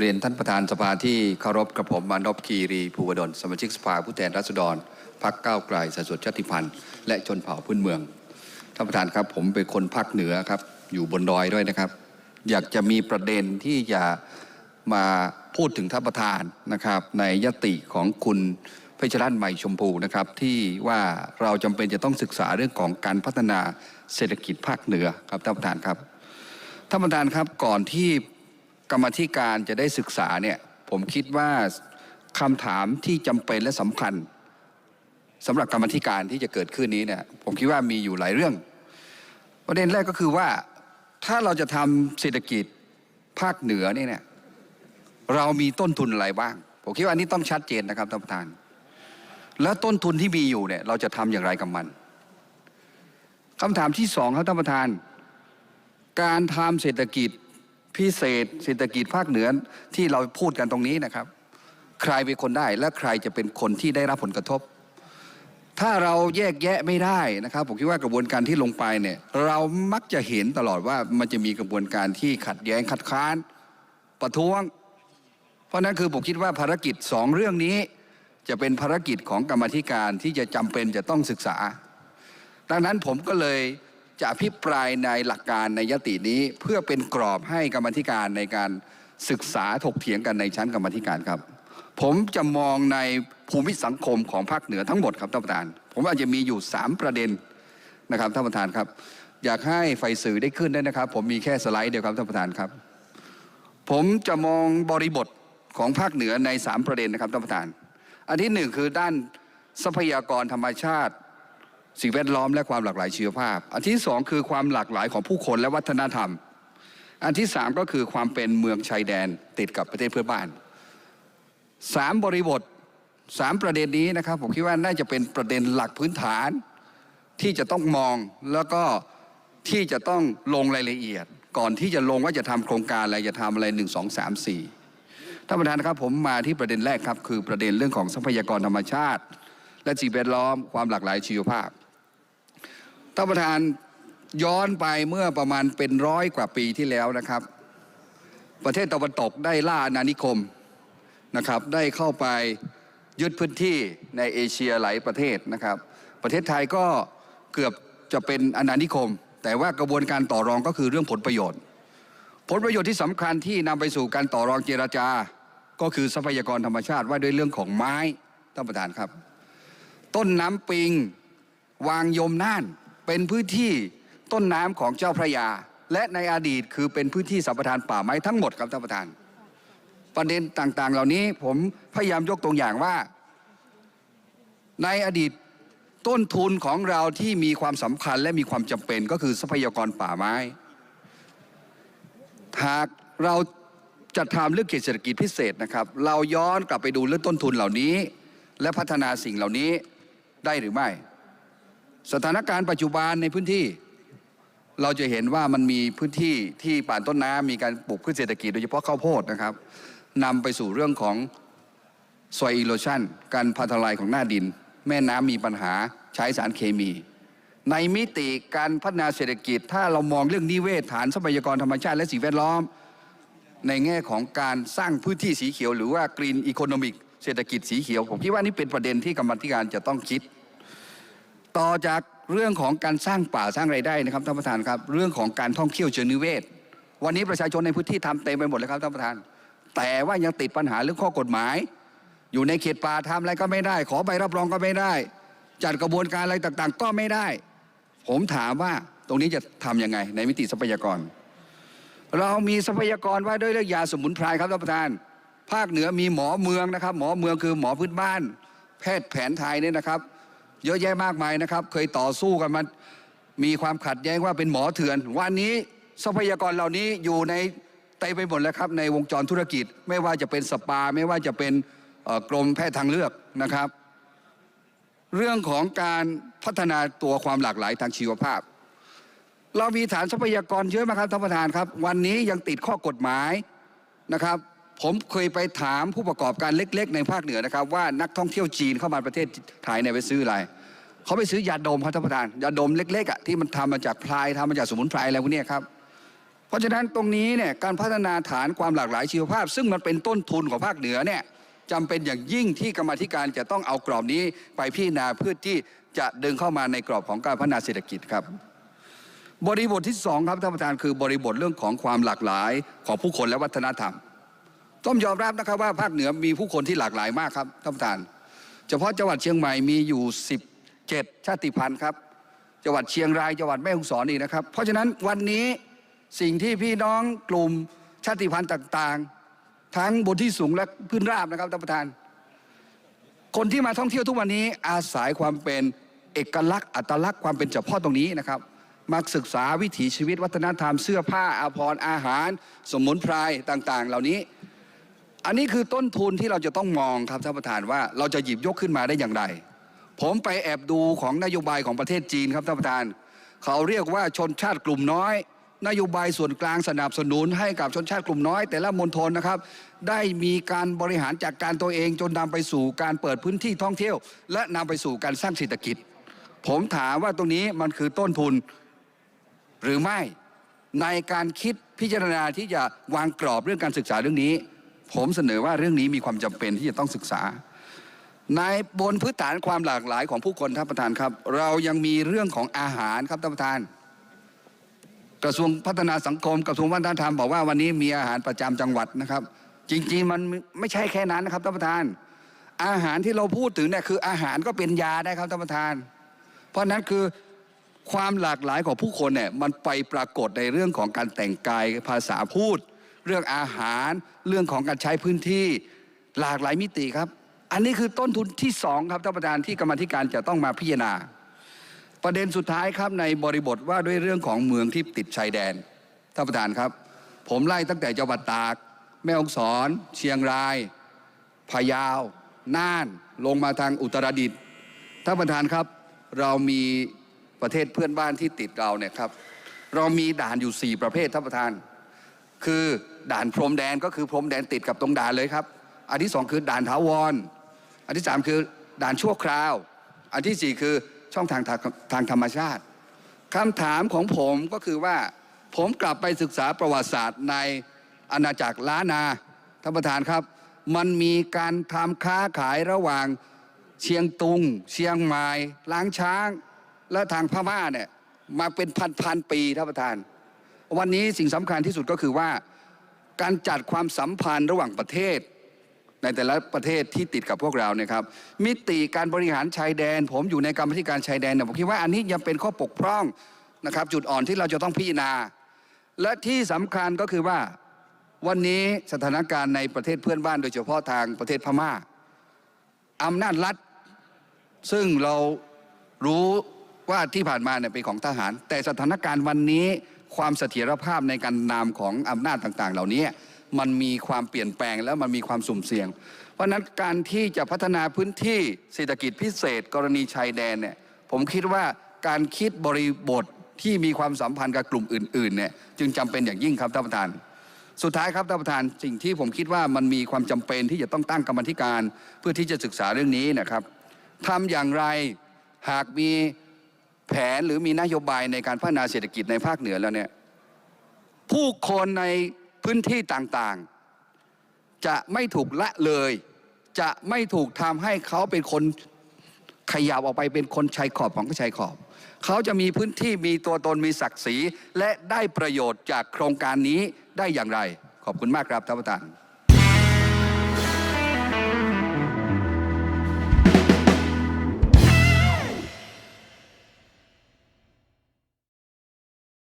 เรียนท่านประธานสภาที่เคารพกระผมมานพคีรีภูวดลสมาชิกสภาผู้แทนราษฎรพรรคก้าวไกลสัดส่วนชาติพันธุ์และชนเผ่าพื้นเมือง ท่านประธานครับผมเป็นคนภาคเหนือครับ อยู่บนดอยด้วยนะครับ อยากจะมีประเด็นที่จะมาพูดถึงท่านประธานนะครับ ในยติของคุณเพชรรัตน์ใหม่ชมพูนะครับ ที่ว่าเราจำเป็นจะต้องศึกษาเรื่องของการพัฒนาเศรษฐกิจภาคเหนือครับท่านประธานครับท่านประธานครับก่อนที่ กรรมธิการจะได้ศึกษาเนี่ยผมคิดว่าคำถามที่จำเป็นและสำคัญสำหรับกรรมธิการที่จะเกิดขึ้นนี้เนี่ยผมคิดว่ามีอยู่หลายเรื่อง ประเด็นแรกก็คือว่าถ้าเราจะทำเศรษฐกิจภาคเหนือนี่เนี่ยเรามีต้นทุนอะไรบ้าง ผมคิดว่าอันนี้ต้องชัดเจนนะครับท่านประธาน แล้วต้นทุนที่มีอยู่เนี่ยเราจะทำอย่างไรกับมันคำถามที่สองครับท่านประธาน การทำเศรษฐกิจ พิเศษเศรษฐกิจภาคเหนือที่เราพูดกันตรงนี้นะครับ ใครเป็นคนได้และใครจะเป็นคนที่ได้รับผลกระทบ ถ้าเราแยกแยะไม่ได้นะครับ ผมคิดว่ากระบวนการที่ลงไปเนี่ยเรามักจะเห็นตลอดว่ามันจะมีกระบวนการที่ขัดแย้งคัดค้าน ประท้วง เพราะนั้นคือผมคิดว่าภารกิจสองเรื่องนี้ จะเป็นภารกิจของกรรมธิการที่จะจำเป็นจะต้องศึกษา ดังนั้นผมก็เลย จะอภิปรายในหลักการในยตินี้เพื่อเป็นกรอบให้กรรมธิการในการศึกษาถกเถียงกันในชั้นกรรมธิการครับ ผมจะมองในภูมิสังคมของภาคเหนือทั้งหมดครับท่านประธาน ผมว่าจะมีอยู่ 3 ประเด็นนะครับท่านประธานครับ อยากให้ไฟสื่อได้ขึ้นได้นะครับ ผมมีแค่สไลด์เดียวครับท่านประธานครับ ผมจะมองบริบทของภาคเหนือใน 3 ประเด็นนะครับท่านประธาน อันที่หนึ่งคือด้านทรัพยากรธรรมชาติ สิ่งแวดล้อมและความหลากหลายชีวภาพ อันที่สองคือความหลากหลายของผู้คนและวัฒนธรรม อันที่สามก็คือความเป็นเมืองชายแดนติดกับประเทศเพื่อนบ้านสามบริบทสามประเด็นนี้นะครับ ผมคิดว่าน่าจะเป็นประเด็นหลักพื้นฐาน ที่จะต้องมองแล้วก็ที่จะต้องลงรายละเอียด ก่อนที่จะลงว่าจะทำโครงการอะไรจะทำอะไรหนึ่งสองสามสี่ท่านประธานนะครับผมมาที่ประเด็นแรกครับ คือประเด็นเรื่องของทรัพยากรธรรมชาติ และสิ่งแวดล้อมความหลากหลายชีวภาพ ท่านประธานย้อนไปเมื่อประมาณเป็นร้อยกว่าปีที่แล้วนะครับ ประเทศตะวันตกได้ล่าอาณานิคมนะครับ ได้เข้าไปยึดพื้นที่ในเอเชียหลายประเทศนะครับ ประเทศไทยก็เกือบจะเป็นอาณานิคม แต่ว่ากระบวนการต่อรองก็คือเรื่องผลประโยชน์ ผลประโยชน์ที่สำคัญที่นำไปสู่การต่อรองเจราจา ก็คือทรัพยากรธรรมชาติว่าด้วยเรื่องของไม้ท่านประธานครับ ต้นน้ำปิง วางยมน่าน เป็นพื้นที่ต้นน้ำของเจ้าพระยา และในอดีตคือเป็นพื้นที่สัมปทานป่าไม้ทั้งหมดครับท่านประธาน ประเด็นต่างๆ เหล่านี้ผมพยายามยกตัวอย่างว่า ในอดีตต้นทุนของเราที่มีความสำคัญและมีความจำเป็นก็คือทรัพยากรป่าไม้ หากเราจะทำเรื่องเขตเศรษฐกิจพิเศษนะครับ เราย้อนกลับไปดูเรื่องต้นทุนเหล่านี้ และพัฒนาสิ่งเหล่านี้ได้หรือไม่ สถานการณ์ปัจจุบันในพื้นที่ เราจะเห็นว่ามันมีพื้นที่ที่ป่านต้นน้ำมีการปลูกพืชเศรษฐกิจโดยเฉพาะข้าวโพดนะครับนำไปสู่เรื่องของซอยอีโรชันการพัฒลายของหน้าดิน แม่น้ำมีปัญหาใช้สารเคมี ในมิติการพัฒนาเศรษฐกิจ ถ้าเรามองเรื่องนิเวศฐานทรัพยากรธรรมชาติและสิ่งแวดล้อม ในแง่ของการสร้างพื้นที่สีเขียว หรือว่ากรีนอีโคโนมิกเศรษฐกิจสีเขียว ผมคิดว่านี่เป็นประเด็นที่กรรมธิการจะต้องคิด ต่อจากเรื่องของการสร้างป่าสร้างไรายได้นะครับท่านประธานครับ เรื่องของการท่องเที่ยวเชิงนิเวศ วันนี้ประชาชนในพื้นที่ทำเต็มไปหมดเลยครับท่านประธาน แต่ว่ายังติดปัญหาเรื่องข้อกฎหมาย อยู่ในเขตป่าทำอะไรก็ไม่ได้ ขอใบรับรองก็ไม่ได้ จัดกระบวนการอะไรต่างๆ ก็ไม่ได้ ผมถามว่าตรงนี้จะทำยังไง ในมิติทรัพยากร เรามีทรัพยากรไว้ด้วยเรื่องยาสมุนไพรครับท่านประธาน ภาคเหนือมีหมอเมืองนะครับ หมอเมืองคือหมอพื้นบ้าน แพทย์แผนไทยเนี่ยนะครับ เยอะแยะมากมายนะครับ เคยต่อสู้กันมามีความขัดแย้งว่าเป็นหมอเถื่อน วันนี้ทรัพยากรเหล่านี้อยู่ในเต็มไปหมดแล้วครับในวงจรธุรกิจ ไม่ว่าจะเป็นสปา ไม่ว่าจะเป็นกรมแพทย์ทางเลือกนะครับ เรื่องของการพัฒนาตัวความหลากหลายทางชีวภาพ เรามีฐานทรัพยากรเยอะมากครับท่านประธานครับ วันนี้ยังติดข้อกฎหมายนะครับ ผมเคยไปถามผู้ประกอบการเล็ก ๆ ในภาคเหนือนะครับ ว่านักท่องเที่ยวจีนเข้ามาประเทศไทยเนี่ยไปซื้ออะไรเขาไปซื้อยาดมครับท่านประธานยาดมเล็กๆอะที่มันทำมาจากพลายทำมาจากสมุนไพรอะไรพวกนี้ครับเพราะฉะนั้นตรงนี้เนี่ยการพัฒนาฐานความหลากหลายชีวภาพ ซึ่งมันเป็นต้นทุนของภาคเหนือเนี่ยจำเป็นอย่างยิ่งที่กรรมธิการจะต้องเอากรอบนี้ไปพิจารณาเพื่อที่จะดึงเข้ามาในกรอบของการพัฒนาเศรษฐกิจครับ บริบทที่สองครับท่านประธานคือบริบทเรื่องของความหลากหลายของผู้คนและวัฒนธรรม ต้องยอมรับนะครับว่าภาคเหนือมีผู้คนที่หลากหลายมากครับท่านประธาน เฉพาะจังหวัดเชียงใหม่มีอยู่ 17 ชาติพันธุ์ครับ จังหวัดเชียงรายจังหวัดแม่ฮ่องสอนอีกนะครับ เพราะฉะนั้นวันนี้สิ่งที่พี่น้องกลุ่มชาติพันธุ์ต่างๆ ทั้งบนที่สูงและพื้นราบนะครับท่านประธาน คนที่มาท่องเที่ยวทุกวันนี้อาศัยความเป็นเอกลักษณ์อัตลักษณ์ความเป็นเฉพาะตรงนี้นะครับมาศึกษาวิถีชีวิตวัฒนธรรมเสื้อผ้าอาภรณ์อาหาร สมุนไพรต่าง ๆ เหล่านี้ อันนี้คือต้นทุนที่เราจะต้องมองครับท่านประธานว่าเราจะหยิบยกขึ้นมาได้อย่างไร ผมไปแอบดูของนโยบายของประเทศจีนครับท่านประธาน เขาเรียกว่าชนชาติกลุ่มน้อย นโยบายส่วนกลางสนับสนุนให้กับชนชาติกลุ่มน้อย แต่ละมณฑลนะครับ ได้มีการบริหารจัดการตัวเองจนนำไปสู่การเปิดพื้นที่ท่องเที่ยว และนำไปสู่การสร้างเศรษฐกิจ ผมถามว่าตรงนี้มันคือต้นทุนหรือไม่ในการคิดพิจารณาที่จะวางกรอบเรื่องการศึกษาเรื่องนี้ ผมเสนอว่าเรื่องนี้มีความจำเป็นที่จะต้องศึกษา ในบนพื้นฐานความหลากหลายของผู้คนท่านประธานครับ เรายังมีเรื่องของอาหารครับท่านประธาน กระทรวงพัฒนาสังคมกระทรวงวัฒนธรรมบอกว่าวันนี้มีอาหารประจำจังหวัดนะครับ จริงๆมันไม่ใช่แค่นั้นนะครับท่านประธาน อาหารที่เราพูดถึงเนี่ยคืออาหารก็เป็นยาได้ครับท่านประธาน เพราะฉะนั้นคือความหลากหลายของผู้คนเนี่ยมันไปปรากฏในเรื่องของการแต่งกายภาษาพูด เรื่องอาหารเรื่องของการใช้พื้นที่หลากหลายมิติครับ อันนี้คือต้นทุนที่สองครับท่านประธานที่กรรมธิการจะต้องมาพิจารณา ประเด็นสุดท้ายครับในบริบทว่าด้วยเรื่องของเมืองที่ติดชายแดนท่านประธานครับ ผมไล่ตั้งแต่จังหวัดตาก แม่ฮ่องสอน เชียงรายพะเยาน่าน ลงมาทางอุตรดิตถ์ท่านประธานครับ เรามีประเทศเพื่อนบ้านที่ติดเราเนี่ยครับ เรามีด่านอยู่ 4 ประเภทท่านประธาน คือด่านพรมแดนก็คือพรมแดนติดกับตรงด่านเลยครับ อันที่สองคือด่านถาวร อันที่สามคือด่านชั่วคราว อันที่สี่คือช่องทางทางทางธรรมชาติคำถามของผมก็คือว่า ผมกลับไปศึกษาประวัติศาสตร์ในอาณาจักรล้านนาท่านประธานครับ มันมีการทำค้าขายระหว่างเชียงตุง เชียงใหม่ล้างช้าง และทางพม่าเนี่ยมาเป็นพันพันๆปีท่านประธาน วันนี้สิ่งสำคัญที่สุดก็คือว่า การจัดความสัมพันธ์ระหว่างประเทศ ในแต่ละประเทศที่ติดกับพวกเราเนี่ยครับ มิติการบริหารชายแดน ผมอยู่ในกรรมธิการชายแดนเนี่ยผมคิดว่าอันนี้ยังเป็นข้อปกพร่องนะครับ จุดอ่อนที่เราจะต้องพิจารณา และที่สำคัญก็คือว่าวันนี้สถานการณ์ในประเทศเพื่อนบ้านโดยเฉพาะทางประเทศพม่าอำนาจรัฐ ซึ่งเรารู้ว่าที่ผ่านมาเนี่ยเป็นของทหาร แต่สถานการณ์วันนี้ ความเสถียรภาพในการนามของอำนาจต่างๆ เหล่านี้มันมีความเปลี่ยนแปลงแล้วมันมีความสุ่มเสี่ยง เพราะฉะนั้นการที่จะพัฒนาพื้นที่เศรษฐกิจพิเศษ กรณีชายแดนเนี่ยผมคิดว่าการคิดบริบทที่มีความสัมพันธ์กับกลุ่มอื่นๆเนี่ยจึงจำเป็นอย่างยิ่งครับท่านประธาน สุดท้ายครับท่านประธานสิ่งที่ผมคิดว่ามันมีความจำเป็นที่จะต้องตั้งกรรมธิการ เพื่อที่จะศึกษาเรื่องนี้นะครับทำอย่างไรหากมี แผนหรือมีนโยบายในการพัฒนาเศรษฐกิจในภาคเหนือแล้วเนี่ยผู้คนในพื้นที่ต่างๆ จะไม่ถูกละเลย จะไม่ถูกทำให้เขาเป็นคนขยับออกไปเป็นคนชายขอบของชายขอบ เขาจะมีพื้นที่มีตัวตนมีศักดิ์ศรี และได้ประโยชน์จากโครงการนี้ได้อย่างไร ขอบคุณมากครับท่านประธาน